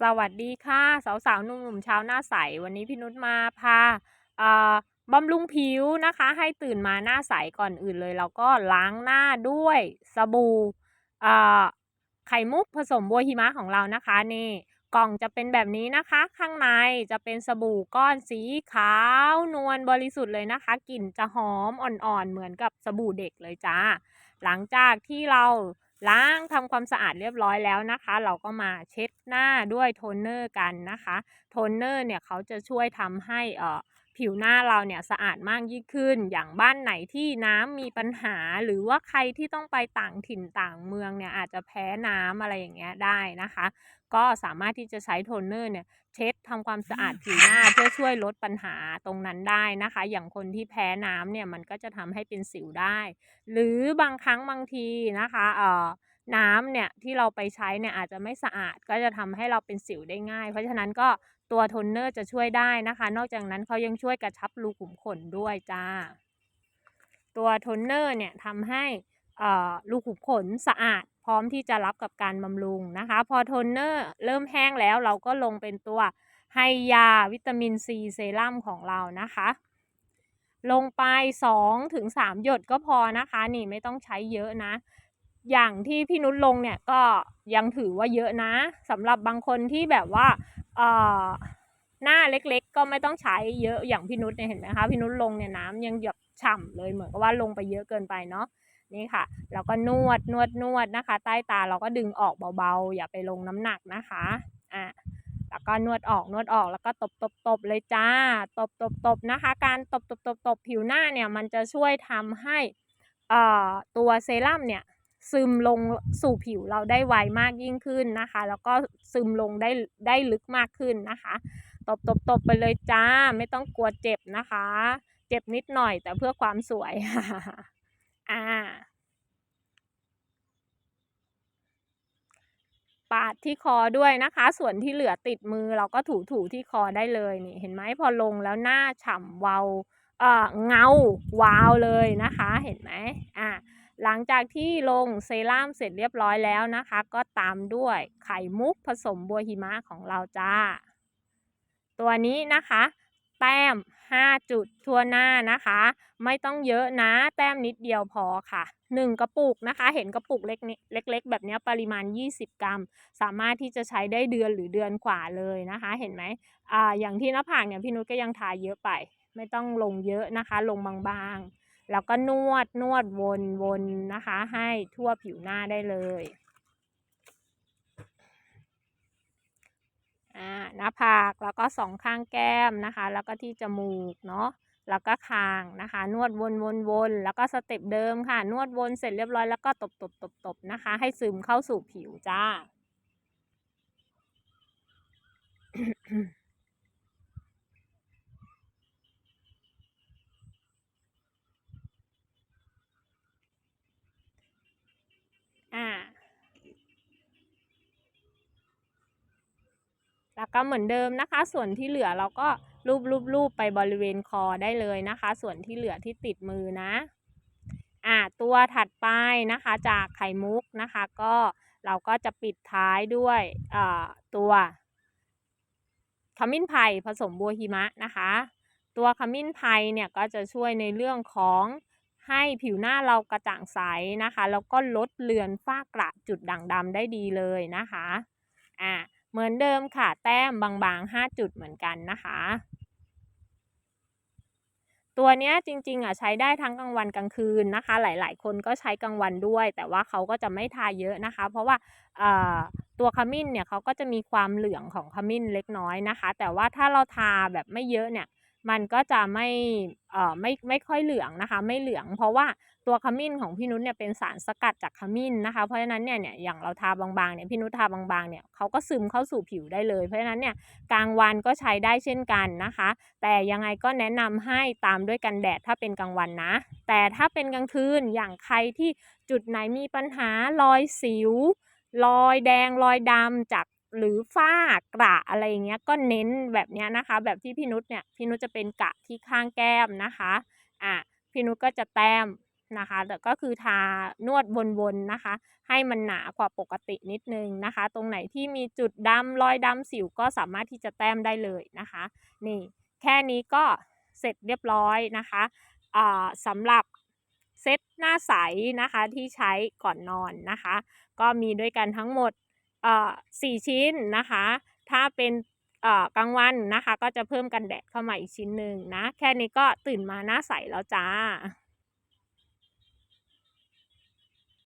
สวัสดีค่ะ สาวๆหนุ่มๆชาวหน้าใส วันนี้พี่นุชมาพาเอ่อบำรุงผิวนะคะ ให้ตื่นมาหน้าใสก่อนอื่นเลย เราก็ล้างหน้าด้วยสบู่เอ่อไข่มุกผสมบัวหิมะของเรานะคะนี่กล่องจะเป็นแบบนี้นะคะ ข้างในจะเป็นสบู่ก้อนสีขาวนวลบริสุทธิ์เลยนะคะกลิ่นจะหอมอ่อนๆเหมือนกับสบู่เด็กเลยจ้า หลังจากที่เรา ล้างทำความสะอาดเรียบร้อยแล้วนะคะ เราก็มาเช็ดหน้าด้วยโทนเนอร์กันนะคะ โทนเนอร์เนี่ยเขาจะช่วยทำให้เอ่อ ผิวหน้าเราเนี่ยสะอาดมากยิ่งขึ้น อย่างบ้านไหนที่น้ำมีปัญหา หรือว่าใครที่ต้องไปต่างถิ่นต่างเมืองเนี่ยอาจจะแพ้น้ำอะไรอย่างเงี้ยได้นะคะ ก็สามารถที่จะใช้โทนเนอร์เนี่ยเช็ดทำความสะอาดผิวหน้าเพื่อช่วยลดปัญหาตรงนั้นได้นะคะ อย่างคนที่แพ้น้ำเนี่ยมันก็จะทำให้เป็นสิวได้ หรือบางครั้งบางทีนะคะเอ่อ น้ำเนี่ยที่เราไปใช้เนี่ยอาจจะไม่สะอาดก็จะทำให้เราเป็นสิวได้ง่าย เพราะฉะนั้นก็ตัวโทนเนอร์จะช่วยได้นะคะ นอกจากนั้นเขายังช่วยกระชับรูขุมขนด้วยจ้า ตัวโทนเนอร์เนี่ยทำให้รูขุมขนสะอาด พร้อมที่จะรับกับการบำรุงนะคะ พอโทนเนอร์เริ่มแห้งแล้วเราก็ลงเป็นตัวไฮยาวิตามินซีเซรั่มของเรานะคะ ลงไป2ถึง3หยดก็พอนะคะ นี่ไม่ต้องใช้เยอะนะ อย่างที่พี่นุชลงเนี่ยก็ยังถือว่าเยอะนะสำหรับบางคนที่แบบว่าหน้าเล็กๆ ก็ไม่ต้องใช้เยอะอย่างพี่นุชเนี่ยเห็นไหมคะพี่นุชลงเนี่ยน้ำยังหยดฉ่ำเลยเหมือนกับว่าลงไปเยอะเกินไปเนาะนี่ค่ะ เราก็นวดนวดนวดนะคะ ใต้ตาเราก็ดึงออกเบาๆ อย่าไปลงน้ำหนักนะคะอะแล้วก็นวดออกนวดออกแล้วก็ตบตบตบเลยจ้า ตบตบตบนะคะ การตบตบตบตบผิวหน้าเนี่ยมันจะช่วยทำให้อ่ตัวเซรั่มเนี่ย ซึมลงสู่ผิวเราได้ไวมากยิ่งขึ้นนะคะ แล้วก็ซึมลงได้ได้ลึกมากขึ้นนะคะตบตบตบไปเลยจ้าไม่ต้องกลัวเจ็บนะคะ เจ็บนิดหน่อยแต่เพื่อความสวยอ่าปาดที่คอด้วยนะคะ ส่วนที่เหลือติดมือเราก็ถูถูที่คอได้เลยนี่เห็นไหมพอลงแล้วหน้าฉ่ำเวาเอ่อเงาวาวเลยนะคะ เห็นไหม หลังจากที่ลงเซรั่มเสร็จเรียบร้อยแล้วนะคะ ก็ตามด้วยไข่มุกผสมบัวหิมะของเราจ้า ตัวนี้นะคะ แต้ม 5 จุดทั่วหน้านะคะ ไม่ต้องเยอะนะ แต้มนิดเดียวพอค่ะ 1 กระปุกนะคะ เห็นกระปุกเล็กเล็กๆแบบนี้ปริมาณ 20 กรัม สามารถที่จะใช้ได้เดือนหรือเดือนกว่าเลยนะคะ เห็นไหมอ่าอย่างที่หน้าผากเนี่ยพี่นุชก็ยังทาเยอะไป ไม่ต้องลงเยอะนะคะ ลงบางๆ แล้วก็นวดนวดวนวนนะคะ ให้ทั่วผิวหน้าได้เลยหน้าผากแล้วก็สองข้างแก้มนะคะ แล้วก็ที่จมูกเนาะแล้วก็คางนะคะ นวดวนวนวนแล้วก็สเต็ปเดิมค่ะ นวดวนเสร็จเรียบร้อยแล้วก็ตบตบตบตบนะคะ ให้ซึมเข้าสู่ผิวจ้า ก็เหมือนเดิมนะคะ ส่วนที่เหลือเราก็รูปรูปรูปไปบริเวณคอได้เลยนะคะ ส่วนที่เหลือที่ติดมือนะอ่าตัวถัดไปนะคะจากไข่มุกนะคะ ก็เราก็จะปิดท้ายด้วยตัวขมิ้นไผ่ผสมบัวหิมะนะคะ ตัวขมิ้นไผ่เนี่ยก็จะช่วยในเรื่องของให้ผิวหน้าเรากระจ่างใสนะคะ แล้วก็ลดเลือนฝ้ากระจุดด่างดำได้ดีเลยนะคะอ่า เหมือนเดิมค่ะแต้มบางๆ 5 จุดเหมือนกันนะคะ ตัวนี้จริงๆอะใช้ได้ทั้งกลางวันกลางคืนนะคะ หลายๆ คนก็ใช้กลางวันด้วย แต่ว่าเขาก็จะไม่ทาเยอะนะคะ เพราะว่าตัวขมิ้นเนี่ยเขาก็จะมีความเหลืองของขมิ้นเล็กน้อยนะคะ แต่ว่าถ้าเราทาแบบไม่เยอะเนี่ย มันก็จะไม่เอ่อไม่ไม่ค่อยเหลืองนะคะ ไม่เหลือง เพราะว่าตัวขมิ้นของพี่นุชเนี่ยเป็นสารสกัดจากขมิ้นนะคะ เพราะฉะนั้นเนี่ยเนี่ยอย่างเราทาบางๆเนี่ยพี่นุชทาบางๆเนี่ยเขาก็ซึมเข้าสู่ผิวได้เลย เพราะฉะนั้นเนี่ยกลางวันก็ใช้ได้เช่นกันนะคะ แต่ยังไงก็แนะนำให้ตามด้วยกันแดดถ้าเป็นกลางวันนะ แต่ถ้าเป็นกลางคืนอย่างใครที่จุดไหนมีปัญหารอยสิวรอยแดงรอยดำจาก หรือฝ้ากระอะไรอย่างเงี้ยก็เน้นแบบเนี้ยนะคะ แบบที่พี่นุชเนี่ยพี่นุชจะเป็นกะที่ข้างแก้มนะคะอะพี่นุชก็จะแต้มนะคะแต่ก็คือทานวดวนๆนะคะ ให้มันหนากว่าปกตินิดนึงนะคะ ตรงไหนที่มีจุดดำรอยดำสิวก็สามารถที่จะแต้มได้เลยนะคะ นี่แค่นี้ก็เสร็จเรียบร้อยนะคะอ่าสำหรับเซตหน้าใสนะคะที่ใช้ก่อนนอนนะคะ ก็มีด้วยกันทั้งหมด สี่ชิ้นนะคะ ถ้าเป็นกลางวันนะคะ ก็จะเพิ่มกันแดดเข้ามาอีกชิ้นหนึ่งนะ แค่นี้ก็ตื่นมาหน้าใสแล้วจ้า